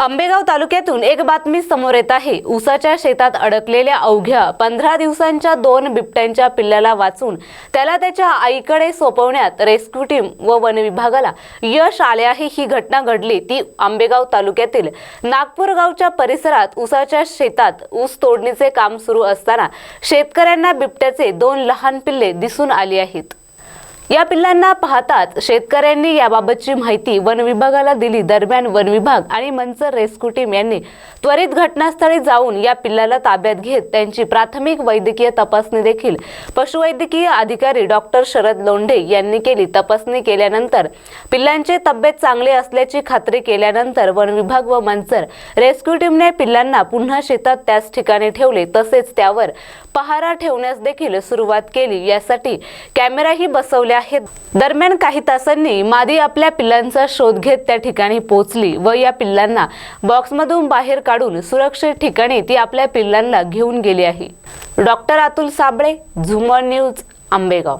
आंबेगाव तालुक्यातून एक बातमी समोर येत आहे. उसाच्या शेतात अडकलेल्या अवघ्या पंधरा दिवसांच्या दोन बिबट्यांच्या पिल्लाला वाचून त्याला त्याच्या आईकडे सोपवण्यात रेस्क्यू टीम व वन विभागाला यश आले आहे. ही घटना घडली. ती आंबेगाव तालुक्यातील नागपूर गावच्या परिसरात उसाच्या शेतात ऊस तोडणीचे काम सुरू असताना शेतकऱ्यांना बिबट्याचे दोन लहान पिल्ले दिसून आली आहेत. या पिल्लांना पाहताच शेतकऱ्यांनी याबाबतची माहिती वन विभागाला दिली. दरम्यान वन विभाग आणि मंचर रेस्क्यू टीम यांनी त्वरित घटनास्थळी जाऊन या पिल्लाला ताब्यात घेत त्यांची प्राथमिक वैद्यकीय तपासणी देखील पशुवैद्यकीय अधिकारी डॉक्टर शरद लोंढे यांनी केली. तपासणी केल्यानंतर पिल्लांचे तब्येत चांगले असल्याची खात्री केल्यानंतर वन विभाग व मंचर रेस्क्यू टीमने पिल्लांना पुन्हा शेतात त्याच ठिकाणी ठेवले. तसेच त्यावर पहारा ठेवण्यास देखील सुरुवात केली. यासाठी कॅमेराही बसवल्या आहेत. दरम्यान काही तासांनी मादी आपल्या पिल्लांचा शोध घेत त्या ठिकाणी पोहोचली व या पिल्लांना बॉक्समधून बाहेर काढून सुरक्षित ठिकाणी ती आपल्या पिल्लांना घेऊन गेली आहे. डॉक्टर अतुल साबळे झुमर न्यूज आंबेगाव.